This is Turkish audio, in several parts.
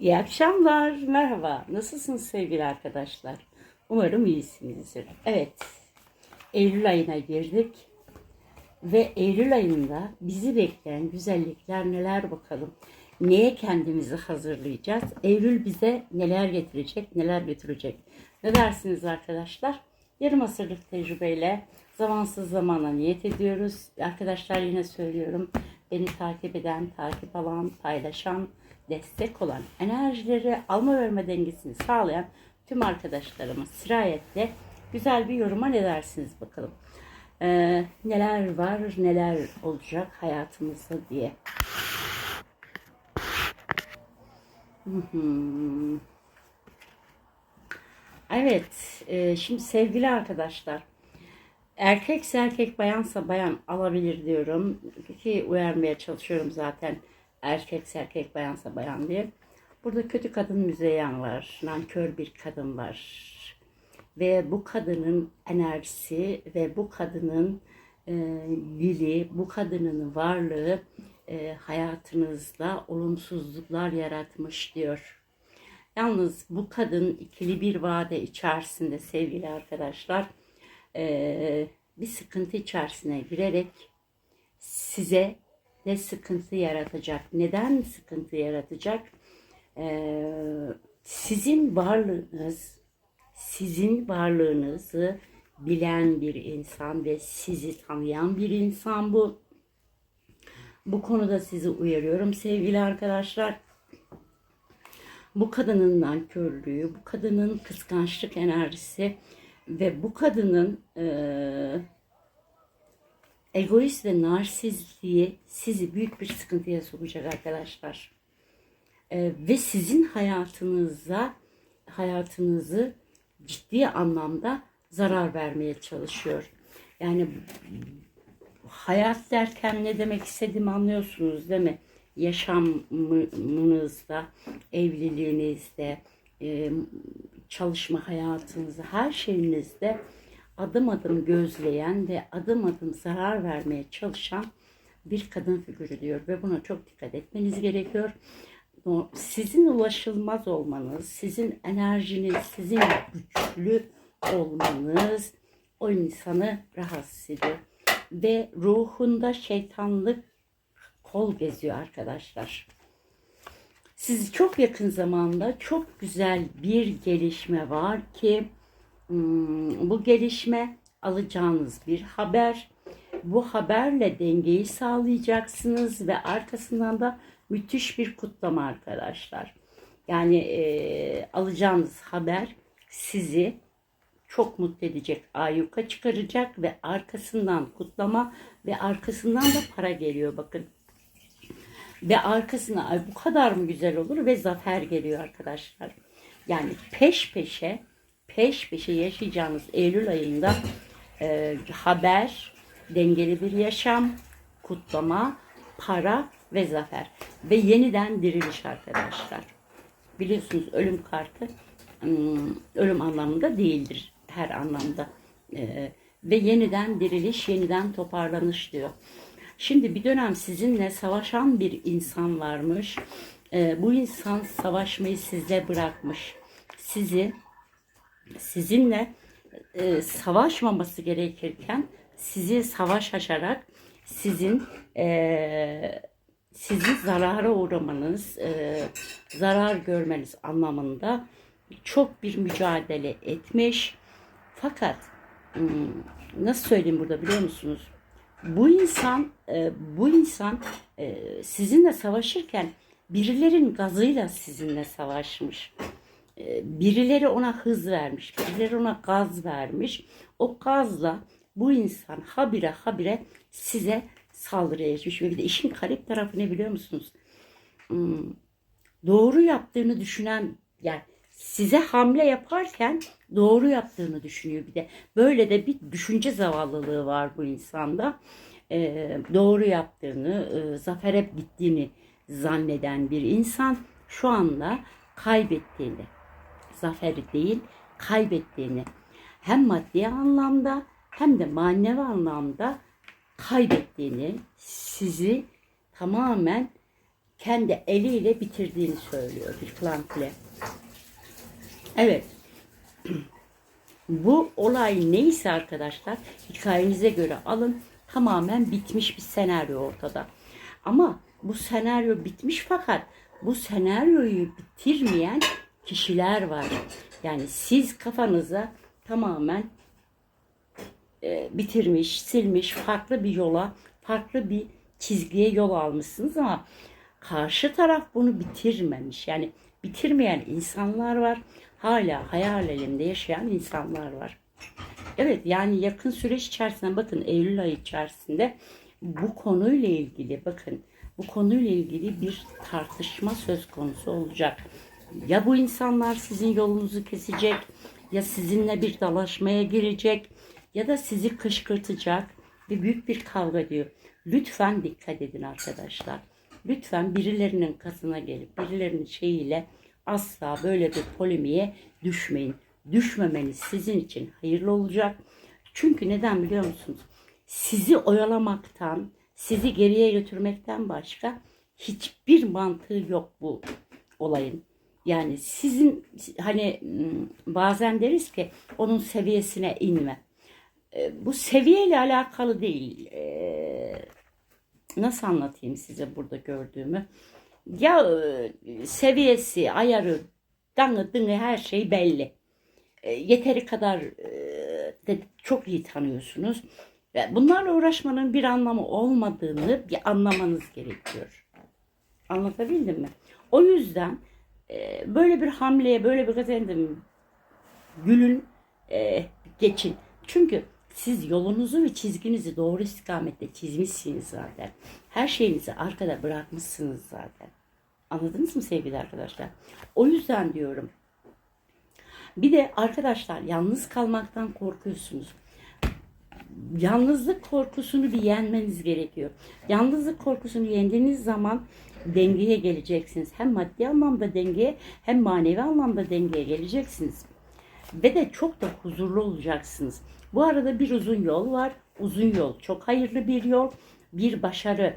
İyi akşamlar, merhaba. Nasılsınız sevgili arkadaşlar? Umarım iyisinizdir. Evet, Eylül ayına girdik. Ve Eylül ayında bizi bekleyen güzellikler neler bakalım. Neye kendimizi hazırlayacağız? Eylül bize neler getirecek, neler götürecek? Ne dersiniz arkadaşlar? Yarım asırlık tecrübeyle zamansız zamana niyet ediyoruz. Arkadaşlar yine söylüyorum. Beni takip eden, takip alan, paylaşan, destek olan, enerjileri alma verme dengesini sağlayan tüm arkadaşlarıma sirayetle güzel bir yoruma ne dersiniz bakalım. Ee, neler var, neler olacak hayatımızda diye. Evet, e, şimdi sevgili arkadaşlar, erkekse erkek, bayansa bayan alabilir diyorum. Ki uyarmaya çalışıyorum zaten erkekse erkek, bayansa bayan diye. Burada kötü kadın müzeyyen var, nankör bir kadın var. Ve bu kadının enerjisi ve bu kadının e, dili, bu kadının varlığı e, hayatınızda olumsuzluklar yaratmış diyor. Yalnız bu kadın ikili bir vade içerisinde sevgili arkadaşlar eee, bir sıkıntı içerisine girerek size ne sıkıntı yaratacak? Neden sıkıntı yaratacak? Eee, sizin varlığınız, sizin varlığınızı bilen bir insan ve sizi tanıyan bir insan bu. Bu konuda sizi uyarıyorum sevgili arkadaşlar bu kadının nankörlüğü, bu kadının kıskançlık enerjisi ve bu kadının eee, egoist ve narsizliği sizi büyük bir sıkıntıya sokacak arkadaşlar. Eee, ve sizin hayatınıza hayatınızı ciddi anlamda zarar vermeye çalışıyor. Yani hayat derken ne demek istediğimi anlıyorsunuz değil mi? Yaşamınızda, evliliğinizde, e, çalışma hayatınızda, her şeyinizde adım adım gözleyen ve adım adım zarar vermeye çalışan bir kadın figürü diyor ve buna çok dikkat etmeniz gerekiyor. Sizin ulaşılmaz olmanız, sizin enerjiniz, sizin güçlü olmanız o insanı rahatsız ediyor. Ve ruhunda şeytanlık kol geziyor arkadaşlar. Sizi çok yakın zamanda çok güzel bir gelişme var ki bu gelişme alacağınız bir haber. Bu haberle dengeyi sağlayacaksınız ve arkasından da müthiş bir kutlama arkadaşlar. Yani e, alacağınız haber sizi çok mutlu edecek, ayyuka çıkaracak ve arkasından kutlama ve arkasından da para geliyor bakın. Ve arkasına "Ay bu kadar mı güzel olur ve zafer geliyor arkadaşlar. Yani peş peşe peş peşe yaşayacağınız Eylül ayında e, haber, dengeli bir yaşam, kutlama, para ve zafer. Ve yeniden diriliş arkadaşlar. Biliyorsunuz ölüm kartı ım, ölüm anlamında değildir her anlamda. E, ve yeniden diriliş, yeniden toparlanış diyor. Şimdi bir dönem sizinle savaşan bir insan varmış. E, bu insan savaşmayı size bırakmış. Sizi sizinle e, savaşmaması gerekirken sizi savaş açarak sizin e, sizi zarara uğramanız, e, zarar görmeniz anlamında çok bir mücadele etmiş. Fakat hmm, nasıl söyleyeyim burada biliyor musunuz? Bu insan, e, bu insan e, sizinle savaşırken birilerin gazıyla sizinle savaşmış. E, birileri ona hız vermiş, birileri ona gaz vermiş. O gazla bu insan habire habire size saldırıya geçmiş. Ve bir de işin garip tarafı ne biliyor musunuz? Hmm, doğru yaptığını düşünen yani size hamle yaparken doğru yaptığını düşünüyor bir de. Böyle de bir düşünce zavallılığı var bu insanda. Ee, doğru yaptığını, e, zafere gittiğini zanneden bir insan şu anda kaybettiğini, zaferi değil kaybettiğini hem maddi anlamda hem de manevi anlamda kaybettiğini, sizi tamamen kendi eliyle bitirdiğini söylüyor bir Plankle. Evet. Bu olay neyse arkadaşlar hikayenize göre alın tamamen bitmiş bir senaryo ortada. Ama bu senaryo bitmiş fakat bu senaryoyu bitirmeyen kişiler var. Yani siz kafanıza tamamen e, bitirmiş, silmiş, farklı bir yola, farklı bir çizgiye yol almışsınız ama karşı taraf bunu bitirmemiş. Yani bitirmeyen insanlar var. Hala hayal elimde yaşayan insanlar var. Evet yani yakın süreç içerisinde bakın Eylül ayı içerisinde bu konuyla ilgili bakın bu konuyla ilgili bir tartışma söz konusu olacak. Ya bu insanlar sizin yolunuzu kesecek ya sizinle bir dalaşmaya girecek ya da sizi kışkırtacak ve büyük bir kavga diyor. Lütfen dikkat edin arkadaşlar. Lütfen birilerinin kasına gelip birilerinin şeyiyle asla böyle bir polemiğe düşmeyin. Düşmemeniz sizin için hayırlı olacak. Çünkü neden biliyor musunuz? Sizi oyalamaktan, sizi geriye götürmekten başka hiçbir mantığı yok bu olayın. Yani sizin hani hmm, bazen deriz ki onun seviyesine inme. E, Bu seviyeyle alakalı değil. E, Nasıl anlatayım size burada gördüğümü? Ya e, seviyesi, ayarı, danı, dını her şey belli. Yeteri kadar de çok iyi tanıyorsunuz. Bunlarla uğraşmanın bir anlamı olmadığını bir anlamanız gerekiyor. Anlatabildim mi? O yüzden e, böyle bir hamleye, böyle bir efendim gülün, e, geçin. Çünkü siz yolunuzu ve çizginizi doğru istikamette çizmişsiniz zaten. Her şeyinizi arkada bırakmışsınız zaten. Anladınız mı sevgili arkadaşlar? O yüzden diyorum. Bir de arkadaşlar yalnız kalmaktan korkuyorsunuz. Yalnızlık korkusunu bir yenmeniz gerekiyor. Yalnızlık korkusunu yendiğiniz zaman dengeye geleceksiniz. Hem maddi anlamda dengeye hem manevi anlamda dengeye geleceksiniz. Ve de çok da huzurlu olacaksınız. Bu arada bir uzun yol var. Uzun yol çok hayırlı bir yol. Bir başarı,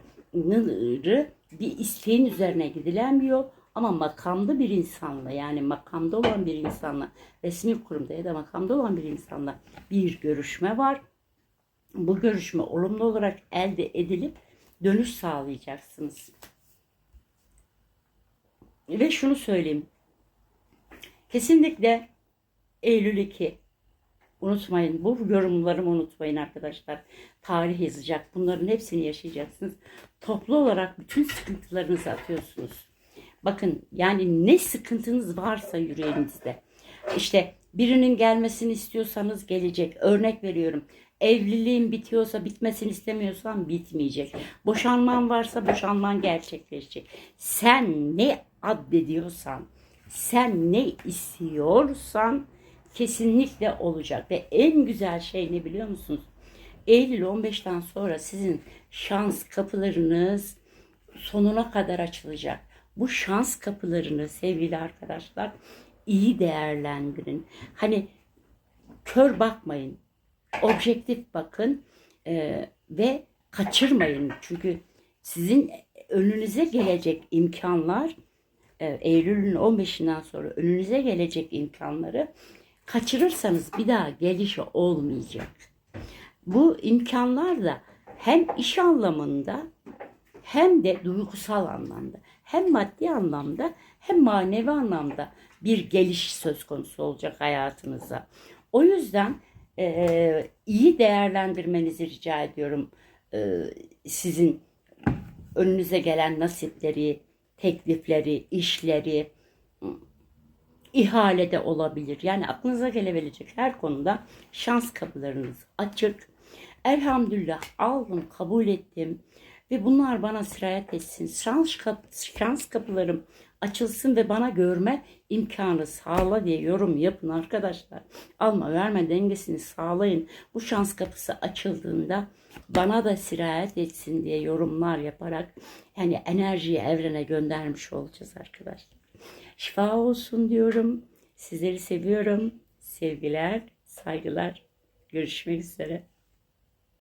bir isteğin üzerine gidilen bir yol. Ama makamda bir insanla yani makamda olan bir insanla resmi kurumda ya da makamda olan bir insanla bir görüşme var. Bu görüşme olumlu olarak elde edilip dönüş sağlayacaksınız. Ve şunu söyleyeyim. Kesinlikle Eylül 2 Unutmayın bu yorumlarımı unutmayın arkadaşlar. Tarih yazacak. Bunların hepsini yaşayacaksınız. Toplu olarak bütün sıkıntılarınızı atıyorsunuz. Bakın yani ne sıkıntınız varsa yüreğinizde. İşte birinin gelmesini istiyorsanız gelecek. Örnek veriyorum. Evliliğin bitiyorsa bitmesini istemiyorsan bitmeyecek. Boşanman varsa boşanman gerçekleşecek. Sen ne addediyorsan, sen ne istiyorsan kesinlikle olacak. Ve en güzel şey ne biliyor musunuz? Eylül 15'ten sonra sizin şans kapılarınız sonuna kadar açılacak. Bu şans kapılarını sevgili arkadaşlar iyi değerlendirin. Hani kör bakmayın. Objektif bakın e, ve kaçırmayın. Çünkü sizin önünüze gelecek imkanlar e, Eylül'ün 15'inden sonra önünüze gelecek imkanları kaçırırsanız bir daha gelişi olmayacak. Bu imkanlar da hem iş anlamında hem de duygusal anlamda hem maddi anlamda hem manevi anlamda bir geliş söz konusu olacak hayatınıza. O yüzden e, iyi değerlendirmenizi rica ediyorum e, sizin önünüze gelen nasipleri, teklifleri, işleri, ihalede olabilir. Yani aklınıza gelebilecek her konuda şans kapılarınız açık. Elhamdülillah aldım, kabul ettim ve bunlar bana sirayet etsin. Şans, kap şans kapılarım açılsın ve bana görme imkanı sağla diye yorum yapın arkadaşlar. Alma verme dengesini sağlayın. Bu şans kapısı açıldığında bana da sirayet etsin diye yorumlar yaparak yani enerjiyi evrene göndermiş olacağız arkadaşlar. Şifa olsun diyorum. Sizleri seviyorum. Sevgiler, saygılar. Görüşmek üzere.